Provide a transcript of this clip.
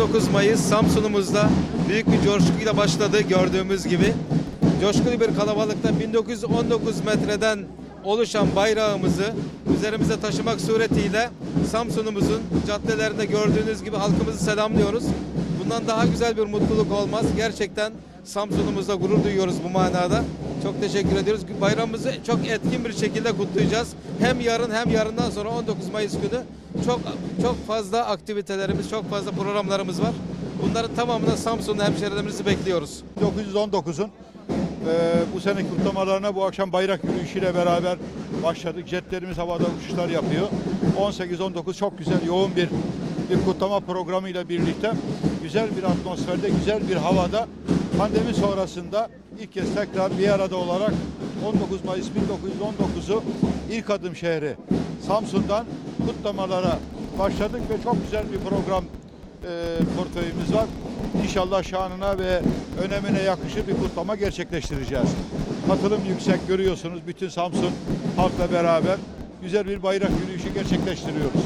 19 Mayıs Samsun'umuzda büyük bir coşkuyla başladı gördüğümüz gibi. Coşkulu bir kalabalıkta 1919 metreden oluşan bayrağımızı üzerimize taşımak suretiyle Samsun'umuzun caddelerinde gördüğünüz gibi halkımızı selamlıyoruz. Bundan daha güzel bir mutluluk olmaz. Gerçekten Samsun'umuzda gurur duyuyoruz bu manada. Çok teşekkür ediyoruz. Bayramımızı çok etkin bir şekilde kutlayacağız. Hem yarın hem yarından sonra 19 Mayıs günü çok çok fazla aktivitelerimiz, çok fazla programlarımız var. Bunların tamamına Samsun'da hemşehrilerimizi bekliyoruz. 1919'un e, bu sene kutlamalarına bu akşam bayrak yürüyüşüyle beraber başladık. Jetlerimiz havada uçuşlar yapıyor. 18-19 çok güzel, yoğun bir bir kutlama programıyla birlikte güzel bir atmosferde, güzel bir havada pandemi sonrasında ilk kez tekrar bir arada olarak 19 Mayıs 1919'u ilk adım şehri Samsun'dan kutlamalara başladık ve çok güzel bir program e, portföyümüz var. İnşallah şanına ve önemine yakışır bir kutlama gerçekleştireceğiz. Katılım yüksek görüyorsunuz. Bütün Samsun halkla beraber güzel bir bayrak yürüyüşü gerçekleştiriyoruz.